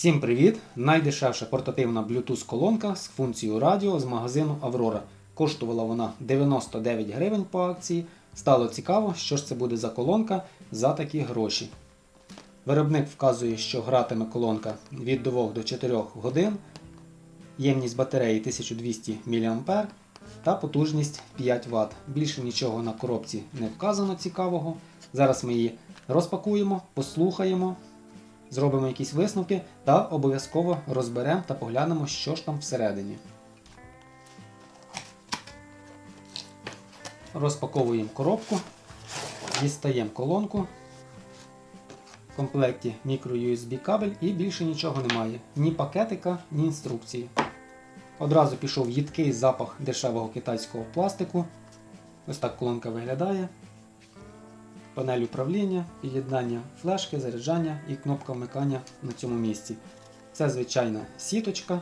Всім привіт! Найдешевша портативна Bluetooth колонка з функцією радіо з магазину Аврора. Коштувала вона 99 гривень по акції. Стало цікаво, що ж це буде за колонка за такі гроші. Виробник вказує, що гратиме колонка від 2 до 4 годин, ємність батареї 1200 мА та потужність 5 Вт. Більше нічого на коробці не вказано цікавого. Зараз ми її розпакуємо, послухаємо, зробимо якісь висновки та обов'язково розберемо та поглянемо, що ж там всередині. Розпаковуємо коробку, дістаємо колонку. В комплекті micro-USB кабель і більше нічого немає. Ні пакетика, ні інструкції. Одразу пішов їдкий запах дешевого китайського пластику. Ось так колонка виглядає. Панель управління, під'єднання флешки, заряджання і кнопка вмикання на цьому місці. Це звичайна сіточка,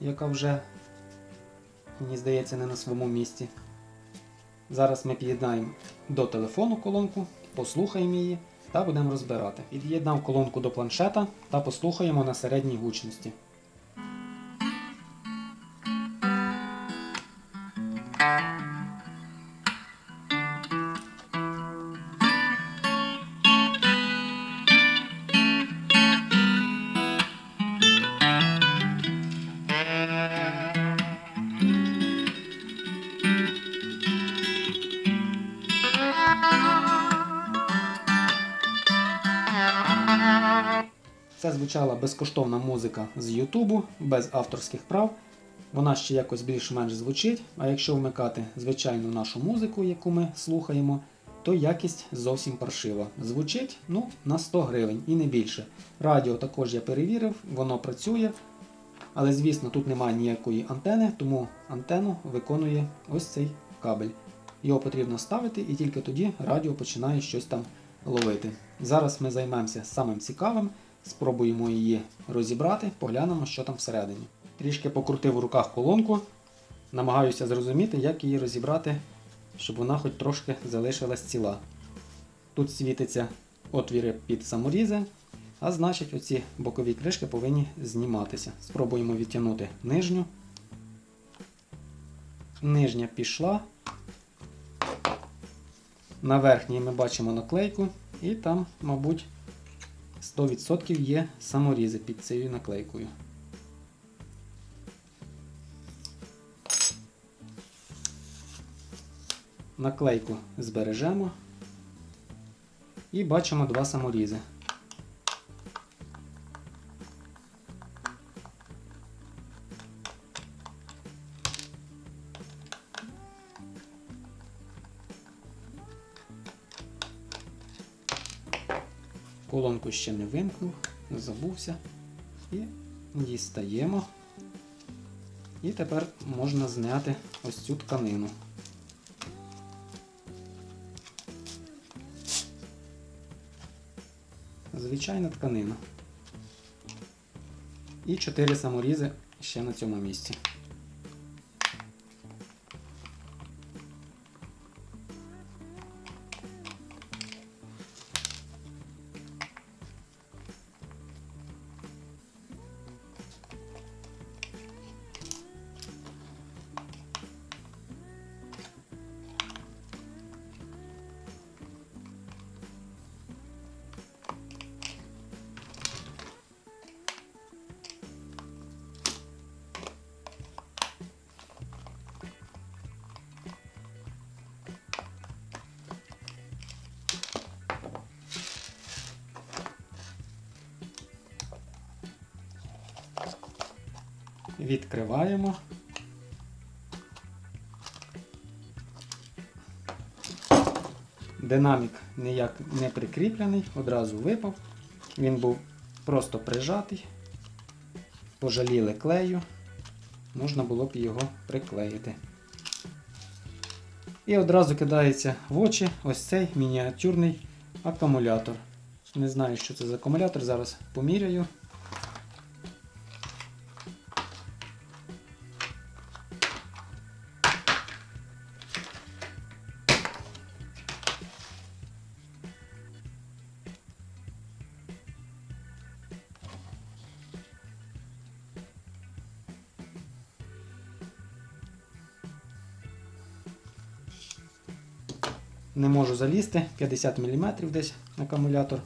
яка вже, мені здається, не на своєму місці. Зараз ми під'єднаємо до телефону колонку, послухаємо її та будемо розбирати. Під'єднав колонку до планшета та послухаємо на середній гучності. Це звучала безкоштовна музика з Ютубу, без авторських прав. Вона ще якось більш-менш звучить, а якщо вмикати звичайну нашу музику, яку ми слухаємо, то якість зовсім паршива. Звучить ну, на 100 гривень і не більше. Радіо також я перевірив, воно працює. Але, звісно, тут немає ніякої антени, тому антенну виконує ось цей кабель. Його потрібно ставити і тільки тоді радіо починає щось там ловити. Зараз ми займемося самим цікавим, спробуємо її розібрати, поглянемо, що там всередині. Трішки покрутив у руках колонку, намагаюся зрозуміти, як її розібрати, щоб вона хоч трошки залишилась ціла. Тут світиться отвіри під саморізи, а значить оці бокові кришки повинні зніматися. Спробуємо відтягнути нижню. Нижня пішла. На верхній ми бачимо наклейку, і там, мабуть, 100% є саморізи під цією наклейкою. Наклейку збережемо і бачимо два саморізи. Колонку ще не вимкнув, не забувся. І дістаємо. І тепер можна зняти ось цю тканину. Звичайна тканина. І 4 саморізи ще на цьому місці. Відкриваємо. Динамік ніяк не прикріплений, одразу випав. Він був просто прижатий, пожаліли клею, можна було б його приклеїти. І одразу кидається в очі ось цей мініатюрний акумулятор. Не знаю, що це за акумулятор, зараз поміряю. Не можу залізти, 50 мм десь акумулятор.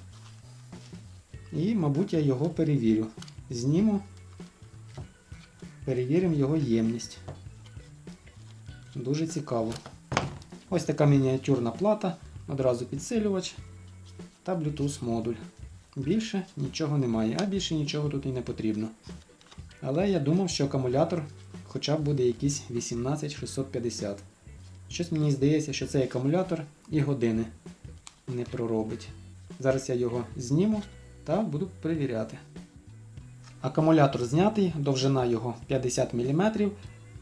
І, мабуть, я його перевірю. Зніму, перевіримо його ємність. Дуже цікаво. Ось така мініатюрна плата, одразу підсилювач та Bluetooth модуль. Більше нічого немає, а більше нічого тут і не потрібно. Але я думав, що акумулятор хоча б буде якийсь 18650. Щось мені здається, що цей акумулятор і години не проробить. Зараз я його зніму та буду перевіряти. Акумулятор знятий, довжина його 50 мм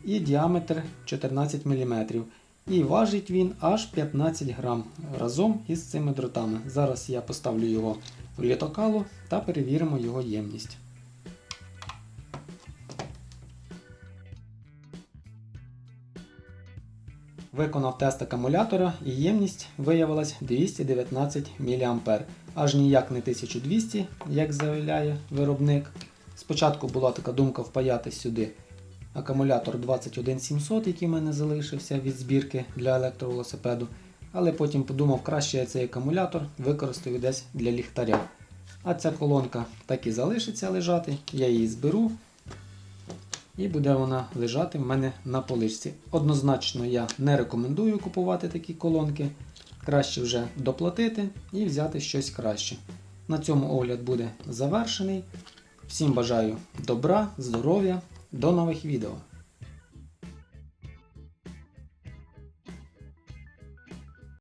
і діаметр 14 мм. І важить він аж 15 грам разом із цими дротами. Зараз я поставлю його в літокалу та перевіримо його ємність. Виконав тест акумулятора і ємність виявилась 219 мА, аж ніяк не 1200, як заявляє виробник. Спочатку була така думка впаяти сюди акумулятор 21700, який в мене залишився від збірки для електровелосипеду, але потім подумав, краще я цей акумулятор використаю десь для ліхтаря. А ця колонка так і залишиться лежати, я її зберу. І буде вона лежати в мене на поличці. Однозначно я не рекомендую купувати такі колонки. Краще вже доплатити і взяти щось краще. На цьому огляд буде завершений. Всім бажаю добра, здоров'я, до нових відео.